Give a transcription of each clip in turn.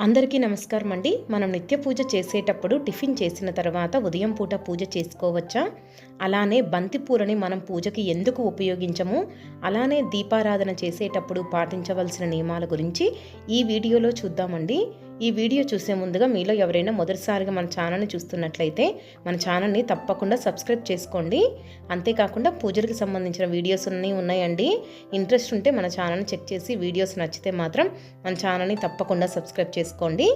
అందరికీ నమస్కారం అండి. మనం నిత్య పూజ చేసేటప్పుడు టిఫిన్ చేసిన తర్వాత ఉదయం పూట పూజ చేసుకోవచ్చా? అలానే బంతిపూలని మనం పూజకి ఎందుకు ఉపయోగించము? అలానే దీపారాధన చేసేటప్పుడు పాటించవలసిన నియమాల గురించి ఈ వీడియోలో చూద్దామండి. ఈ వీడియో చూసే ముందుగా మీలో ఎవరైనా మొదటిసారిగా మన ఛానల్ని చూస్తున్నట్లయితే మన ఛానల్ని తప్పకుండా సబ్స్క్రైబ్ చేసుకోండి. అంతేకాకుండా పూజలకు సంబంధించిన వీడియోస్ అన్నీ ఉన్నాయండి. ఇంట్రెస్ట్ ఉంటే మన ఛానల్ని చెక్ చేసి వీడియోస్ నచ్చితే మాత్రం మన ఛానల్ని తప్పకుండా సబ్స్క్రైబ్ చేసుకోండి.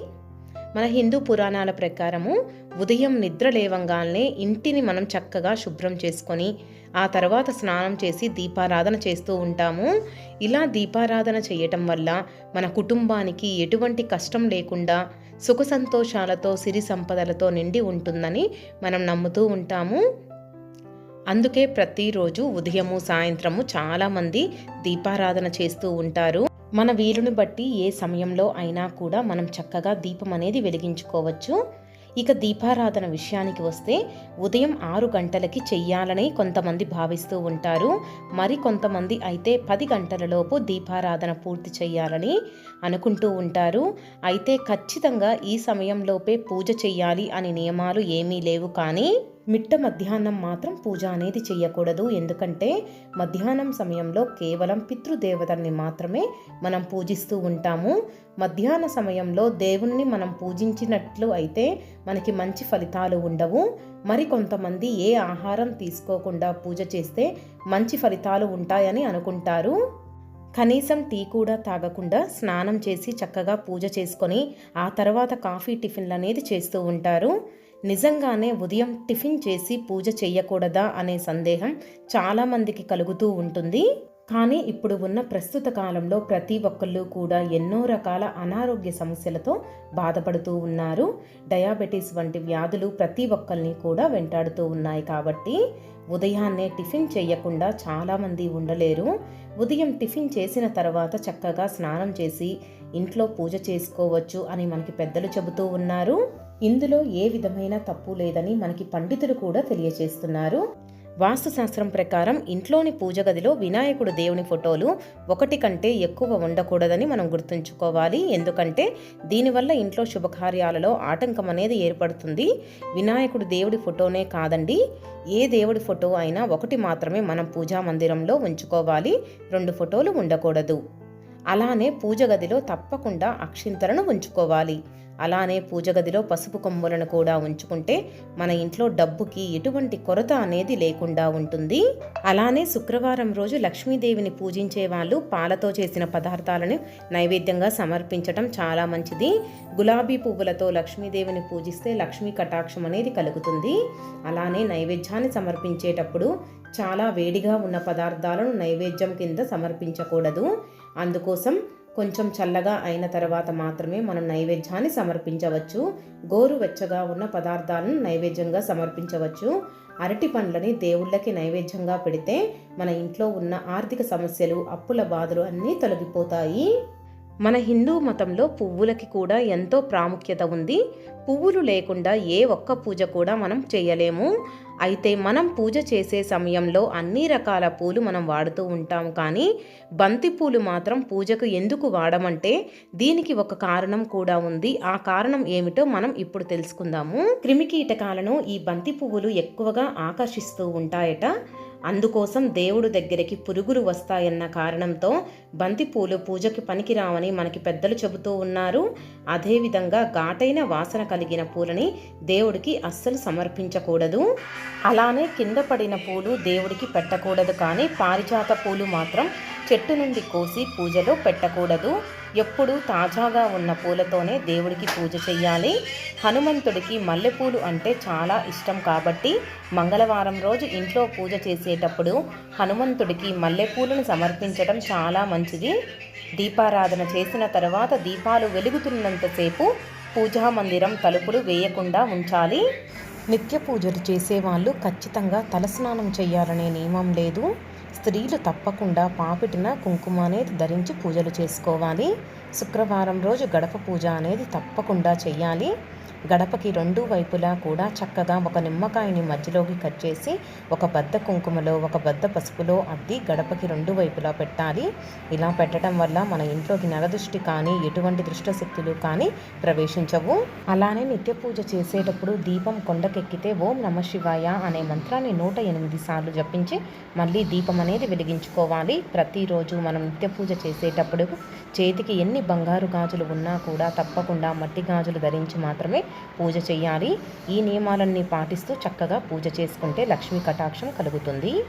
మన హిందూ పురాణాల ప్రకారము ఉదయం నిద్ర లేవంగానే ఇంటిని మనం చక్కగా శుభ్రం చేసుకొని ఆ తర్వాత స్నానం చేసి దీపారాధన చేస్తూ ఉంటాము. ఇలా దీపారాధన చేయటం వల్ల మన కుటుంబానికి ఎటువంటి కష్టం లేకుండా సుఖ సంతోషాలతో సిరి సంపదలతో నిండి ఉంటుందని మనం నమ్ముతూ ఉంటాము. అందుకే ప్రతిరోజు ఉదయము సాయంత్రము చాలామంది దీపారాధన చేస్తూ ఉంటారు. మన వీలుని బట్టి ఏ సమయంలో అయినా కూడా మనం చక్కగా దీపం అనేది వెలిగించుకోవచ్చు. ఇక దీపారాధన విషయానికి వస్తే ఉదయం ఆరు గంటలకి చెయ్యాలని కొంతమంది భావిస్తూ ఉంటారు. మరి కొంతమంది అయితే పది గంటలలోపు దీపారాధన పూర్తి చేయాలని అనుకుంటూ ఉంటారు. అయితే ఖచ్చితంగా ఈ సమయంలోపే పూజ చెయ్యాలి అని నియమాలు ఏమీ లేవు కానీ మిట్ట మధ్యాహ్నం మాత్రం పూజ అనేది చేయకూడదు. ఎందుకంటే మధ్యాహ్నం సమయంలో కేవలం పితృదేవతల్ని మాత్రమే మనం పూజిస్తూ ఉంటాము. మధ్యాహ్న సమయంలో దేవుణ్ణి మనం పూజించినట్లు అయితే మనకి మంచి ఫలితాలు ఉండవు. మరి కొంతమంది ఏ ఆహారం తీసుకోకుండా పూజ చేస్తే మంచి ఫలితాలు ఉంటాయని అనుకుంటారు. కనీసం టీ కూడా తాగకుండా స్నానం చేసి చక్కగా పూజ చేసుకొని ఆ తర్వాత కాఫీ టిఫిన్లు అనేది చేస్తూ ఉంటారు. నిజంగానే ఉదయం టిఫిన్ చేసి పూజ చేయకూడదా అనే సందేహం చాలామందికి కలుగుతూ ఉంటుంది. కానీ ఇప్పుడు ఉన్న ప్రస్తుత కాలంలో ప్రతి ఒక్కళ్ళు కూడా ఎన్నో రకాల అనారోగ్య సమస్యలతో బాధపడుతూ ఉన్నారు. డయాబెటీస్ వంటి వ్యాధులు ప్రతి ఒక్కరిని కూడా వెంటాడుతూ ఉన్నాయి కాబట్టి ఉదయాన్నే టిఫిన్ చేయకుండా చాలామంది ఉండలేరు. ఉదయం టిఫిన్ చేసిన తర్వాత చక్కగా స్నానం చేసి ఇంట్లో పూజ చేసుకోవచ్చు అని మనకి పెద్దలు చెబుతూ ఉన్నారు. ఇందులో ఏ విధమైన తప్పు లేదని మనకి పండితులు కూడా తెలియజేస్తున్నారు వాస్తుశాస్త్రం ప్రకారం ఇంట్లోని పూజ గదిలో వినాయకుడు దేవుని ఫోటోలు ఒకటి కంటే ఎక్కువ ఉండకూడదని మనం గుర్తుంచుకోవాలి. ఎందుకంటే దీనివల్ల ఇంట్లో శుభకార్యాలలో ఆటంకం అనేది ఏర్పడుతుంది. వినాయకుడు దేవుడి ఫోటోనే కాదండి. ఏ దేవుడి ఫోటో అయినా ఒకటి మాత్రమే మనం పూజా మందిరంలో ఉంచుకోవాలి. రెండు ఫోటోలు ఉండకూడదు. అలానే పూజ గదిలో తప్పకుండా అక్షింతలను ఉంచుకోవాలి. అలానే పూజ గదిలో పసుపు కొమ్ములను కూడా ఉంచుకుంటే మన ఇంట్లో డబ్బుకి ఎటువంటి కొరత అనేది లేకుండా ఉంటుంది. అలానే శుక్రవారం రోజు లక్ష్మీదేవిని పూజించే వాళ్ళు పాలతో చేసిన పదార్థాలను నైవేద్యంగా సమర్పించటం చాలా మంచిది. గులాబీ పువ్వులతో లక్ష్మీదేవిని పూజిస్తే లక్ష్మీ కటాక్షం అనేది కలుగుతుంది. అలానే నైవేద్యాన్ని సమర్పించేటప్పుడు చాలా వేడిగా ఉన్న పదార్థాలను నైవేద్యం కింద సమర్పించకూడదు. అందుకోసం కొంచెం చల్లగా అయిన తర్వాత మాత్రమే మనం నైవేద్యాన్ని సమర్పించవచ్చు. గోరు వెచ్చగా ఉన్న పదార్థాలను నైవేద్యంగా సమర్పించవచ్చు. అరటి పండ్లని దేవుళ్ళకి నైవేద్యంగా పెడితే మన ఇంట్లో ఉన్న ఆర్థిక సమస్యలు అప్పుల బాధలు అన్నీ తొలగిపోతాయి. మన హిందూ మతంలో పువ్వులకి కూడా ఎంతో ప్రాముఖ్యత ఉంది. పువ్వులు లేకుండా ఏ ఒక్క పూజ కూడా మనం చేయలేము. అయితే మనం పూజ చేసే సమయంలో అన్ని రకాల పూలు మనం వాడుతూ ఉంటాం కానీ బంతి పూలు మాత్రం పూజకు ఎందుకు వాడమంటే దీనికి ఒక కారణం కూడా ఉంది. ఆ కారణం ఏమిటో మనం ఇప్పుడు తెలుసుకుందాము. క్రిమికీటకాలను ఈ బంతి పువ్వులు ఎక్కువగా ఆకర్షిస్తూ ఉంటాయట. అందుకోసం దేవుడు దగ్గరికి పురుగులు వస్తాయన్న కారణంతో బంతిపూలు పూజకి పనికిరావని మనకి పెద్దలు చెబుతూ ఉన్నారు. అదేవిధంగా ఘాటైన వాసన కలిగిన పూలని దేవుడికి అస్సలు సమర్పించకూడదు. అలానే కింద పడిన పూలు దేవుడికి పెట్టకూడదు కానీ పారిజాత పూలు మాత్రం చెట్టు నుండి కోసి పూజలో పెట్టకూడదు. ఎప్పుడూ తాజాగా ఉన్న పూలతోనే దేవుడికి పూజ చెయ్యాలి. హనుమంతుడికి మల్లెపూలు అంటే చాలా ఇష్టం కాబట్టి మంగళవారం రోజు ఇంట్లో పూజ చేసేటప్పుడు హనుమంతుడికి మల్లెపూలను సమర్పించడం చాలా మంచిది. దీపారాధన చేసిన తర్వాత దీపాలు వెలుగుతున్నంతసేపు పూజా మందిరం తలుపులు వేయకుండా ఉంచాలి. నిత్య పూజలు చేసేవాళ్ళు ఖచ్చితంగా తలస్నానం చేయాలనే నియమం లేదు. స్త్రీలు తప్పకుండా పాపిటిన కుంకుమ అనేది ధరించి పూజలు చేసుకోవాలి. శుక్రవారం రోజు గడప పూజ అనేది తప్పకుండా చేయాలి గడపకి రెండు వైపులా కూడా చక్కగా ఒక నిమ్మకాయని మధ్యలోకి కట్ చేసి ఒక బద్ద కుంకుమలో ఒక బద్ద పసుపులో అద్ది గడపకి రెండు వైపులా పెట్టాలి. ఇలా పెట్టడం వల్ల మన ఇంట్లోకి నరదృష్టి కానీ ఎటువంటి దృష్టశక్తులు కానీ ప్రవేశించవు. అలానే నిత్య పూజ చేసేటప్పుడు దీపం కొండకెక్కితే ఓం నమ శివాయ అనే మంత్రాన్ని నూట ఎనిమిది సార్లు జపించి మళ్ళీ దీపం అనేది వెలిగించుకోవాలి. ప్రతిరోజు మనం నిత్య పూజ చేసేటప్పుడు చేతికి ఎన్ని బంగారు గాజులు ఉన్నా కూడా తప్పకుండా మట్టి గాజులు ధరించి మాత్రమే పూజ చేయాలి. ఈ నియమాలన్నీ పాటిస్తూ చక్కగా పూజ చేసుకుంటే లక్ష్మీ కటాక్షం కలుగుతుంది.